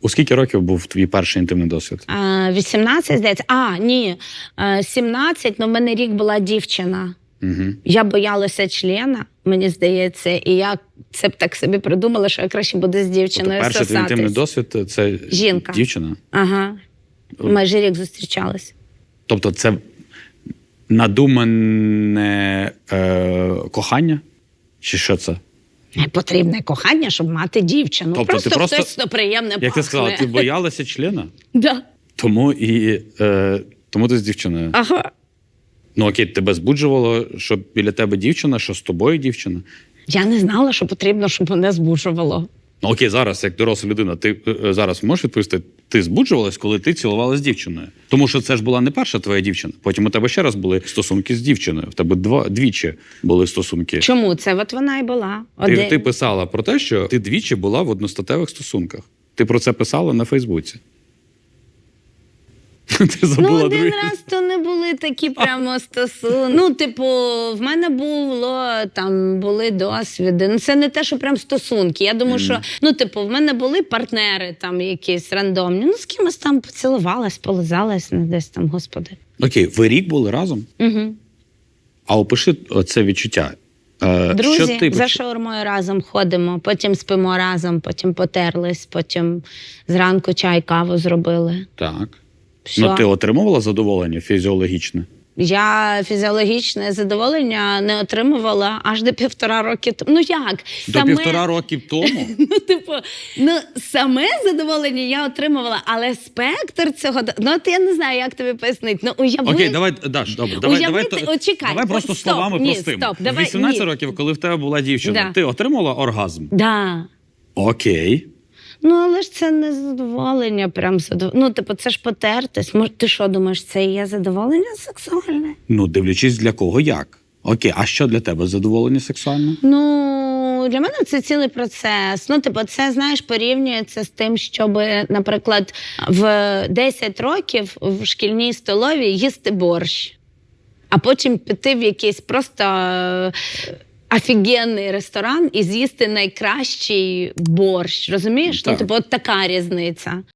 У скільки років був твій перший інтимний досвід? Е, 18, здається. А, ні. Е, 17, ну в мене рік була дівчина. Угу. Я боялася члена, мені здається, і я це б так собі придумала, що я краще буду з Тобто дівчиною перший твій інтимний досвід це Жінка. дівчина. Ага. Майже рік зустрічалась. Тобто це надумане е, кохання? Чи що це? Не потрібне кохання, щоб мати дівчину. Тобто просто, ти просто- хтось то приємне Як ти сказала, ти боялася члена? Да. Тому і е, тому ти з дівчиною. Ага. Ну окей, тебе збуджувало, що біля тебе дівчина, що з тобою дівчина. Я не знала, що потрібно, щоб мене збуджувало. Ну окей, зараз, як доросла людина, ти е, е, зараз можеш відповісти, ти збуджувалась, коли ти цілувалася з дівчиною. Тому що це ж була не перша твоя дівчина. Потім у тебе ще раз були стосунки з дівчиною. В тебе два двічі були стосунки. Чому це? От вона і була. Ти, Один. ти писала про те, що ти двічі була в одностатевих стосунках. Ти про це писала на Фейсбуці. Ти Ну, один другий. раз то були такі прямо стосунки. Ну, типу, в мене було там були досвіди. Ну, це не те, що прям стосунки. Я думаю, що ну, типу, в мене були партнери там якісь рандомні. Ну, з кимось там поцілувалась, полизалась, ну, десь там, господи. Окей, ви рік були разом, Угу. а опиши це відчуття. Е, Друзі, що ти за шаурмою разом ходимо, потім спимо разом, потім потерлись, потім зранку чай, каву зробили. Так. Все. Ну, ти отримувала задоволення фізіологічне? Я фізіологічне задоволення не отримувала аж до півтора роки. тому. Ну як? До півтора років тому? Ну, типу, ну саме задоволення я отримувала, але спектр цього ну от я не знаю, як тобі пояснити. Ну уяви... Окей, давай, Даш, добре, давай, давай, Уявити- то- от чекай, давай просто стоп, словами ні, простими. стоп, давай, 18 ні. років, коли в тебе була дівчина, Да. ти отримала оргазм? Да. Окей. Ну, але ж це не задоволення, прям задоволення. Ну, типу, це ж потертись. Може, ти що думаєш, це і є задоволення сексуальне? Ну, дивлячись для кого як. Окей, а що для тебе задоволення сексуальне? Ну, для мене це цілий процес. Ну, типу, це знаєш, порівнюється з тим, щоб, наприклад, в 10 років в шкільній столові їсти борщ, а потім піти в якийсь просто. Офігенний ресторан і з'їсти найкращий борщ, розумієш? Так. Ну, типу, от така різниця.